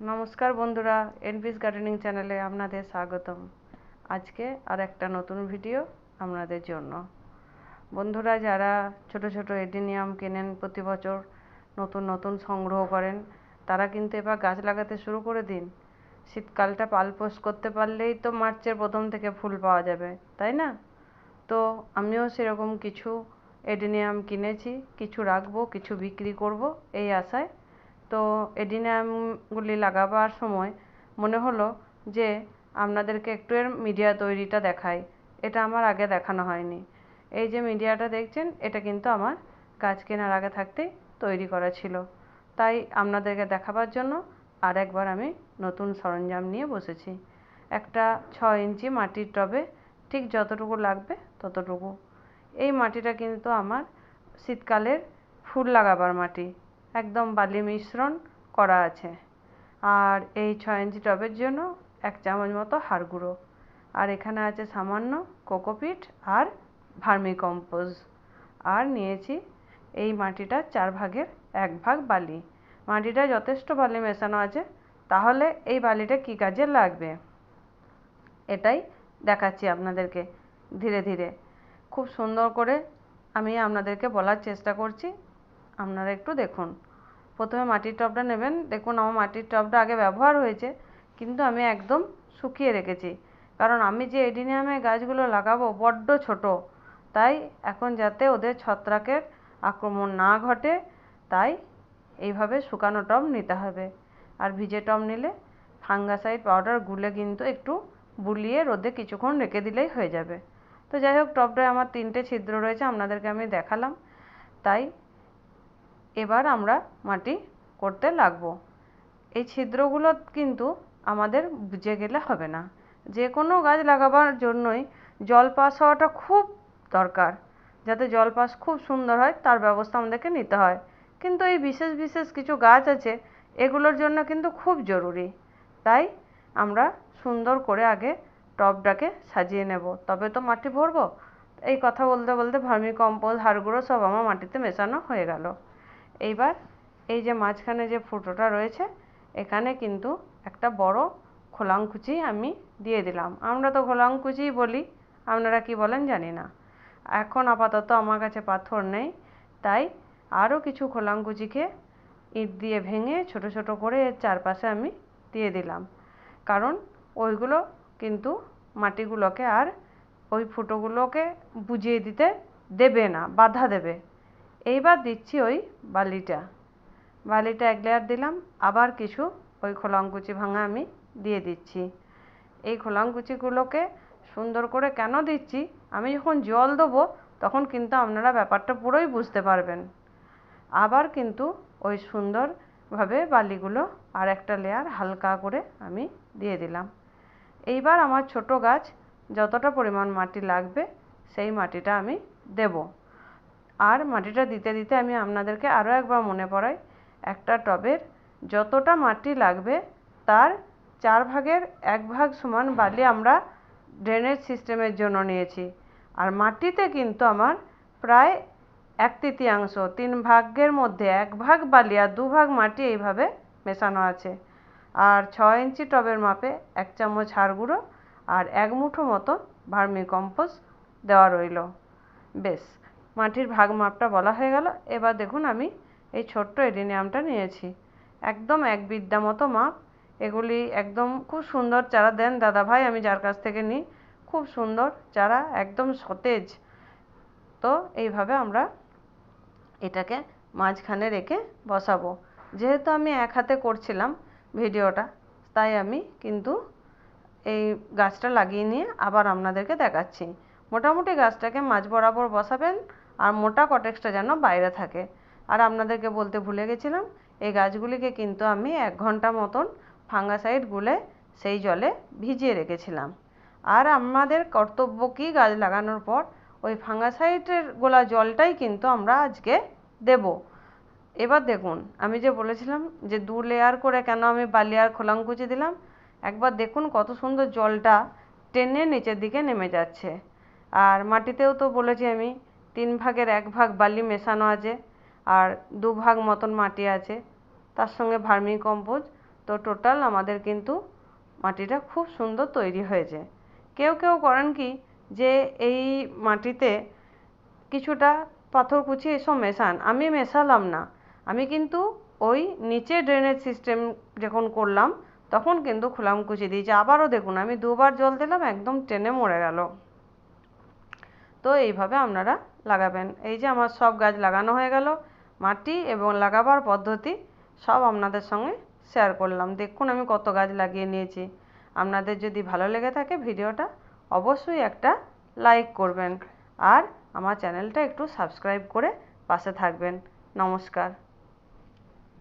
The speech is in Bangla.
নমস্কার বন্ধুরা এনপিস গার্ডেনিং চ্যানেলে আপনাদের স্বাগতম। আজকে আর একটা নতুন ভিডিও আপনাদের জন্য। বন্ধুরা, যারা ছোট ছোট এডিনিয়াম কেনেন প্রতি বছর নতুন নতুন সংগ্রহ করেন, তারা কিন্তু এবার গাছ লাগাতে শুরু করে দিন। শীতকালটা পালপোষ করতে পারলেই তো মার্চের প্রথম থেকে ফুল পাওয়া যাবে, তাই না? তো আমিও সেরকম কিছু এডিনিয়াম কিনেছি, কিছু রাখব, কিছু বিক্রি করব, এই আশায়। তো এডিনিয়ামগুলি লাগাবার সময় মনে হলো যে আপনাদেরকে একটু এর মিডিয়া তৈরিটা দেখাই। এটা আমার আগে দেখানো হয়নি। এই যে মিডিয়াটা দেখছেন, এটা কিন্তু আমার গাছ কেনার আগে থাকতেই তৈরি করা ছিল। তাই আপনাদেরকে দেখাবার জন্য আর একবার আমি নতুন সরঞ্জাম নিয়ে বসেছি। একটা ছ ইঞ্চি মাটির টবে ঠিক যতটুকু লাগবে ততটুকু। এই মাটিটা কিন্তু আমার শীতকালের ফুল লাগাবার মাটি। একদম বালি মিশ্রণ করা আছে। আর এই ছ ইঞ্চি টবের জন্য এক চামচ মতো হাড় গুঁড়ো। আর এখানে আছে সামান্য কোকোপিট আর ভার্মি কম্পোজ আর নিয়েছি এই মাটিটা চার ভাগের এক ভাগ বালি। মাটিটা যথেষ্ট বালি মেশানো আছে, তাহলে এই বালিটা কী কাজে লাগবে? এটাই দেখাচ্ছি আপনাদেরকে ধীরে ধীরে। খুব সুন্দর করে আমি আপনাদেরকে বলার চেষ্টা করছি। আপনারা একটু দেখুন। প্রথমে মাটির টবটা নেবেন। দেখুন আমার মাটির টবটা আগে ব্যবহার হয়েছে, কিন্তু আমি একদম শুকিয়ে রেখেছি। কারণ আমি যে এডিনিয়ামে গাছগুলো লাগাবো বড্ড ছোট, তাই এখন যাতে ওদের ছত্রাকের আক্রমণ না ঘটে, তাই এইভাবে শুকানো টব নিতে হবে। আর ভিজে টব নিলে ফাঙ্গাসাইড পাউডার গুলে কিন্তু একটু বুলিয়ে রোদে কিছুক্ষণ রেখে দিলেই হয়ে যাবে। তো যাই হোক টবটায় আমার তিনটে ছিদ্র রয়েছে, আপনাদেরকে আমি দেখালাম। তাই এবার আমরা মাটি করতে লাগবো। এই ছিদ্রগুলো কিন্তু আমাদের বুঝে গেলে হবে না। যে কোনো গাছ লাগাবার জন্যই জল পাস হওয়াটা খুব দরকার। যাতে জল পাস খুব সুন্দর হয়, তার ব্যবস্থা আমাদেরকে নিতে হয়। কিন্তু এই বিশেষ বিশেষ কিছু গাছ আছে, এগুলোর জন্য কিন্তু খুব জরুরি। তাই আমরা সুন্দর করে আগে টবটাকে সাজিয়ে নেব। তবে তো মাটি ভরবো? এই কথা বলতে বলতে ভার্মি কম্পোস্ট হাড় গুঁড়ো সব আমার মাটিতে মেশানো হয়ে গেল। এইবার এই যে মাঝখানে যে ফুটোটা রয়েছে, এখানে কিন্তু একটা বড় খোলাংকুচি আমি দিয়ে দিলাম। আমরা তো খোলাংকুচিই বলি, আপনারা কি বলেন জানি না। এখন আপাতত আমার কাছে পাথর নেই, তাই আরও কিছু খোলাংকুচিকে ইট দিয়ে ভেঙে ছোট ছোট করে এর চারপাশে আমি দিয়ে দিলাম। কারণ ওইগুলো কিন্তু মাটিগুলোকে আর ওই ফুটোগুলোকে বুঝিয়ে দিতে দেবে না, বাধা দেবে। এইবার দিচ্ছি ওই বালিটা। বালিটা এক লেয়ার দিলাম, আবার কিছু ওই খোলাংকুচি ভাঙা আমি দিয়ে দিচ্ছি। এই খোলাংকুচিগুলোকে সুন্দর করে কেন দিচ্ছি? আমি যখন জল দেবো, তখন কিন্তু আপনারা ব্যাপারটা পুরোই বুঝতে পারবেন। আবার কিন্তু ওই সুন্দরভাবে বালিগুলো আর একটা লেয়ার হালকা করে আমি দিয়ে দিলাম। এইবার আমার ছোট গাছ যতটা পরিমাণ মাটি লাগবে, সেই মাটিটা আমি দেব। আর মাটিটা দিতে দিতে আমি আপনাদেরকে আরও একবার মনে পড়াই, একটা টবের যতটা মাটি লাগবে, তার চার ভাগের এক ভাগ সমান বালি আমরা ড্রেনেজ সিস্টেমের জন্য নিয়েছি। আর মাটিতে কিন্তু আমার প্রায় এক তৃতীয়াংশ, তিন ভাগের মধ্যে এক ভাগ বালি আর দু ভাগ মাটি এইভাবে মেশানো আছে। আর ছ ইঞ্চি টবের মাপে এক চামচ হাড় গুঁড়ো আর এক মুঠো মতো ভার্মি কম্পোস্ট দেওয়া রইল। বেশ, মাটির ভাগ মাপটা বলা হয়ে গেল। এবার দেখুন আমি এই ছোট্ট এডিনিয়ামটা নিয়েছি। একদম এক বিদ্যা মতো মাপ। এগুলি একদম খুব সুন্দর চারা দেন দাদাভাই, আমি যার কাছ থেকে নিই। খুব সুন্দর চারা, একদম সতেজ। তো এইভাবে আমরা এটাকে মাঝখানে রেখে বসাবো। যেহেতু আমি এক হাতে করছিলাম ভিডিওটা। তাই আমি কিন্তু এই গাছটা লাগিয়ে নিয়ে আবার আপনাদেরকে দেখাচ্ছি। মোটামুটি গাছটাকে মাঝ বরাবর বসাবেন আর মোটা কটেক্সটা যেন বাইরে থাকে। আর আপনাদেরকে বলতে ভুলে গেছিলাম, এই গাছগুলিকে কিন্তু আমি এক ঘণ্টা মতন ফাঙ্গাসাইড গুলে সেই জলে ভিজিয়ে রেখেছিলাম। আর আমাদের কর্তব্য কি গাছ লাগানোর পর, ওই ফাঙ্গাসাইডের গোলা জলটাই কিন্তু আমরা আজকে দেব। এবার দেখুন, আমি যে বলেছিলাম যে দু লেয়ার করে কেন আমি বালি আর খোলাংকুচি দিলাম, একবার দেখুন কত সুন্দর জলটা টেনে নিচের দিকে নেমে যাচ্ছে। আর মাটিতেও তো বলেছি আমি, তিন ভাগের এক ভাগ বালি মেশানো আছে, আর দু ভাগ মতন মাটি আছে। তার সঙ্গে ভার্মি কম্পোজ, তো টোটাল আমাদের কিন্তু মাটিটা খুব সুন্দর তৈরি হয়েছে। কেউ কেউ করেন কি যে এই মাটিতে কিছুটা পাথর কুচি এসব মেশান, আমি মেশালাম না। আমি কিন্তু ওই নিচে ড্রেনেজ সিস্টেম যখন করলাম, তখন কিন্তু খোলামকুচি দিয়েছি আবারও দেখুন, আমি দুবার জল দিলাম, একদম টেনে মরে গেল। তো এইভাবে আপনারা লাগাবেন। এই যে আমার সব গাছ লাগানো হয়ে গেল, মাটি এবং লাগাবার পদ্ধতি সব আপনাদের সঙ্গে শেয়ার করলাম। দেখুন আমি কত গাছ লাগিয়ে নিয়েছি। আপনাদের যদি ভালো লেগে থাকে ভিডিওটা, অবশ্যই একটা লাইক করবেন। আর আমার চ্যানেলটা একটু সাবস্ক্রাইব করে পাশে থাকবেন। নমস্কার।